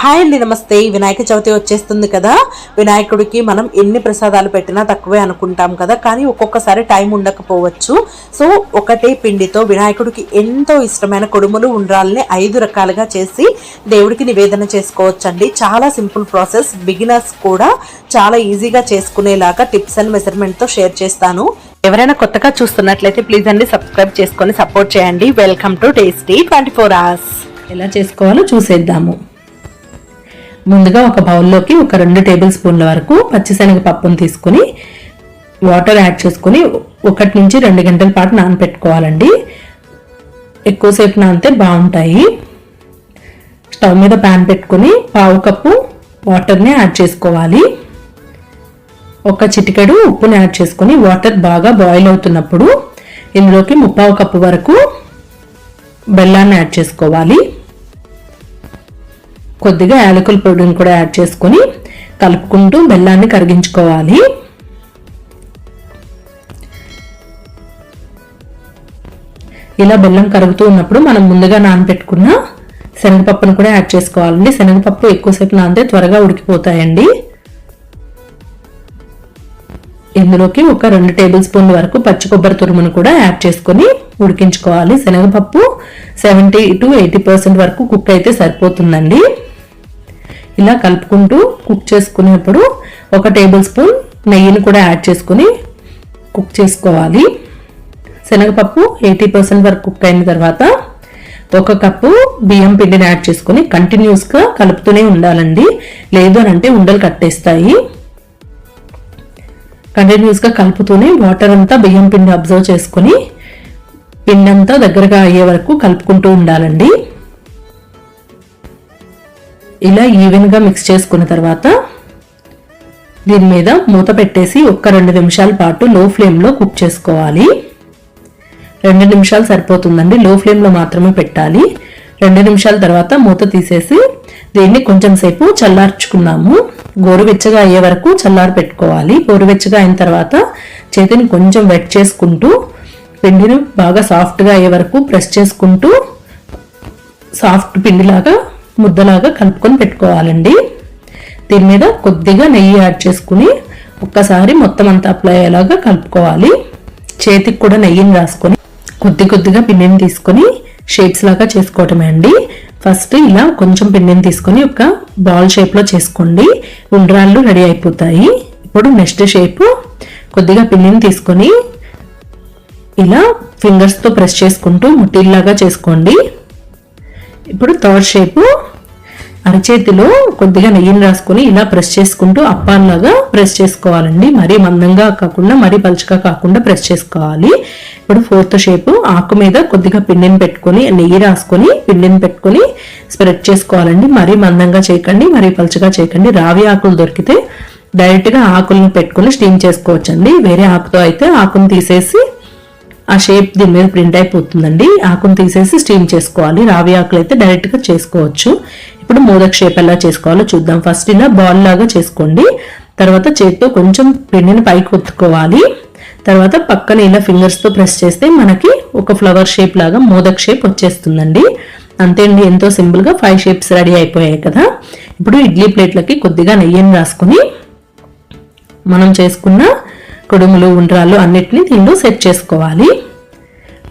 Hi అండి నమస్తే. వినాయక చవితి వచ్చేస్తుంది కదా. వినాయకుడికి మనం ఎన్ని ప్రసాదాలు పెట్టినా తక్కువే అనుకుంటాం కదా. కానీ ఒక్కొక్కసారి టైం ఉండకపోవచ్చు. సో ఒకటే పిండితో వినాయకుడికి ఎంతో ఇష్టమైన కుడుములు ఉండ్రాలని ఐదు రకాలుగా చేసి దేవుడికి నివేదన చేసుకోవచ్చండి. చాలా సింపుల్ ప్రాసెస్. బిగినర్స్ కూడా చాలా ఈజీగా చేసుకునేలాగా టిప్స్ అండ్ మెజర్మెంట్తో షేర్ చేస్తాను. ఎవరైనా కొత్తగా చూస్తున్నట్లయితే ప్లీజ్ అండి సబ్స్క్రైబ్ చేసుకొని సపోర్ట్ చేయండి. Welcome to tasty twenty four hours. ఎలా చేసుకోవాలో చూసేద్దాము. ముందుగా ఒక బౌల్లోకి ఒక రెండు టేబుల్ స్పూన్ల వరకు పచ్చిశనగ పప్పును తీసుకుని వాటర్ యాడ్ చేసుకుని ఒకటి నుంచి రెండు గంటల పాటు నానపెట్టుకోవాలండి. ఎక్కువసేపు నానితే బాగుంటాయి. స్టవ్ మీద ప్యాన్ పెట్టుకుని పావు కప్పు వాటర్ని యాడ్ చేసుకోవాలి. ఒక చిటికెడు ఉప్పుని యాడ్ చేసుకుని వాటర్ బాగా బాయిల్ అవుతున్నప్పుడు ఇందులోకి ముప్పావు కప్పు వరకు బెల్లాన్ని యాడ్ చేసుకోవాలి. కొద్దిగా యాలకుల పొడిని కూడా యాడ్ చేసుకొని కలుపుకుంటూ బెల్లాన్ని కరిగించుకోవాలి. ఇలా బెల్లం కరుగుతూ ఉన్నప్పుడు మనం ముందుగా నానబెట్టుకున్న శనగపప్పును కూడా యాడ్ చేసుకోవాలండి. శనగపప్పు ఎక్కువసేపు నానితే త్వరగా ఉడికిపోతాయండి. ఇందులోకి ఒక రెండు టేబుల్ స్పూన్ల వరకు పచ్చి కొబ్బరి తురుమును కూడా యాడ్ చేసుకొని ఉడికించుకోవాలి. శనగపప్పు సెవెంటీ టు ఎయిటీ పర్సెంట్ వరకు కుక్ అయితే సరిపోతుందండి. ఇలా కలుపుకుంటూ కుక్ చేసుకునేప్పుడు ఒక టేబుల్ స్పూన్ నెయ్యిని కూడా యాడ్ చేసుకుని కుక్ చేసుకోవాలి. శనగపప్పు ఎయిటీ పర్సెంట్ వరకు కుక్ అయిన తర్వాత ఒక కప్పు బియ్యం పిండిని యాడ్ చేసుకుని కంటిన్యూస్గా కలుపుతూనే ఉండాలండి. లేదు అని అంటే ఉండలు కట్టేస్తాయి. కంటిన్యూస్గా కలుపుతూనే వాటర్ అంతా బియ్యం పిండి అబ్జర్వ్ చేసుకుని పిండి అంతా దగ్గరగా అయ్యే వరకు కలుపుకుంటూ ఉండాలండి. ఇలా ఈవెన్గా మిక్స్ చేసుకున్న తర్వాత దీని మీద మూత పెట్టేసి ఒక్క రెండు నిమిషాల పాటు లో ఫ్లేమ్లో కుక్ చేసుకోవాలి. రెండు నిమిషాలు సరిపోతుందండి లో ఫ్లేమ్లో మాత్రమే పెట్టాలి. రెండు నిమిషాల తర్వాత మూత తీసేసి దీన్ని కొంచెం సేపు చల్లార్చుకున్నాము. గోరువెచ్చగా అయ్యే వరకు చల్లారి పెట్టుకోవాలి. గోరువెచ్చగా అయిన తర్వాత చేతిని కొంచెం వెట్ చేసుకుంటూ పిండిని బాగా సాఫ్ట్గా అయ్యే వరకు ప్రెస్ చేసుకుంటూ సాఫ్ట్ పిండిలాగా ముద్దలాగా కలుపుకొని పెట్టుకోవాలండి. దీని మీద కొద్దిగా నెయ్యి యాడ్ చేసుకుని ఒక్కసారి మొత్తం అంతా అప్లై అయ్యేలాగా కలుపుకోవాలి. చేతికి కూడా నెయ్యిని రాసుకొని కొద్ది కొద్దిగా పిండిని తీసుకొని షేప్స్ లాగా చేసుకోవటమే అండి. ఫస్ట్ ఇలా కొంచెం పిండిని తీసుకొని ఒక బాల్ షేప్లో చేసుకోండి. ఉండ్రాళ్ళు రెడీ అయిపోతాయి. ఇప్పుడు నెక్స్ట్ షేప్ కొద్దిగా పిండిని తీసుకొని ఇలా ఫింగర్స్తో ప్రెస్ చేసుకుంటూ ముట్టిల్లాగా చేసుకోండి. ఇప్పుడు థర్డ్ షేపు అరచేతిలో కొద్దిగా నెయ్యిని రాసుకొని ఇలా ప్రెస్ చేసుకుంటూ అప్పాల్లాగా ప్రెస్ చేసుకోవాలండి. మరీ మందంగా కాకుండా మరీ పలుచగా కాకుండా ప్రెస్ చేసుకోవాలి. ఇప్పుడు ఫోర్త్ షేపు ఆకు మీద కొద్దిగా పిండిని పెట్టుకొని నెయ్యి రాసుకొని పిండిని పెట్టుకొని స్ప్రెడ్ చేసుకోవాలండి. మరీ మందంగా చేయకండి మరీ పలుచగా చేయకండి. రావి ఆకులు దొరికితే డైరెక్ట్గా ఆకులను పెట్టుకొని స్టీమ్ చేసుకోవచ్చండి. వేరే ఆకుతో అయితే ఆకును తీసేసి ఆ షేప్ దీని మీద ప్రింట్ అయిపోతుందండి. ఆకును తీసేసి స్టీమ్ చేసుకోవాలి. రావి ఆకులు అయితే డైరెక్ట్గా చేసుకోవచ్చు. ఇప్పుడు మోదక్ షేప్ ఎలా చేసుకోవాలో చూద్దాం. ఫస్ట్ ఇలా బాల్ లాగా చేసుకోండి. తర్వాత చేతితో కొంచెం పిండిని పైకి ఒత్తుకోవాలి. తర్వాత పక్కన ఇలా ఫింగర్స్తో ప్రెస్ చేస్తే మనకి ఒక ఫ్లవర్ షేప్ లాగా మోదక్ షేప్ వచ్చేస్తుందండి. అంతే అండి. ఎంతో సింపుల్గా ఫైవ్ షేప్స్ రెడీ అయిపోయాయి కదా. ఇప్పుడు ఇడ్లీ ప్లేట్లకి కొద్దిగా నెయ్యిని రాసుకొని మనం చేసుకున్న కుడుములు ఉండ్రాలు అన్నిటిని దీనిలో సెట్ చేసుకోవాలి.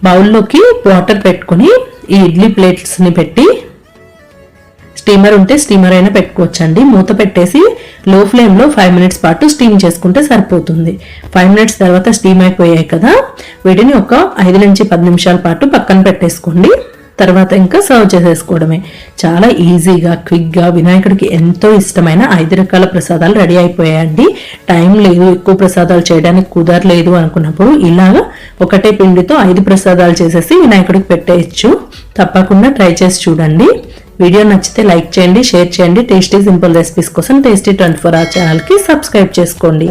బౌల్లోకి వాటర్ పెట్టుకొని ఈ ఇడ్లీ ప్లేట్స్ని పెట్టి స్టీమర్ ఉంటే స్టీమర్ అయినా పెట్టుకోవచ్చండి. మూత పెట్టేసి లో ఫ్లేమ్లో ఫైవ్ మినిట్స్ పాటు స్టీమ్ చేసుకుంటే సరిపోతుంది. ఫైవ్ మినిట్స్ తర్వాత స్టీమ్ అయిపోయాయి కదా. వీటిని ఒక ఐదు నుంచి పది నిమిషాల పాటు పక్కన పెట్టేసుకోండి. తర్వాత ఇంకా సర్వ్ చేసేసుకోవడమే. చాలా ఈజీగా క్విక్గా వినాయకుడికి ఎంతో ఇష్టమైన ఐదు రకాల ప్రసాదాలు రెడీ అయిపోయాయండి. టైం లేదు ఎక్కువ ప్రసాదాలు చేయడానికి కుదరలేదు అనుకున్నప్పుడు ఇలాగా ఒకటే పిండితో ఐదు ప్రసాదాలు చేసేసి వినాయకుడికి పెట్టేయచ్చు. తప్పకుండా ట్రై చేసి చూడండి. వీడియో నచ్చితే లైక్ చేయండి షేర్ చేయండి. టేస్టీ సింపుల్ రెసిపీస్ కోసం టేస్టీ ట్వంటీ ఫోర్ ఆ ఛానల్కి సబ్స్క్రైబ్ చేసుకోండి.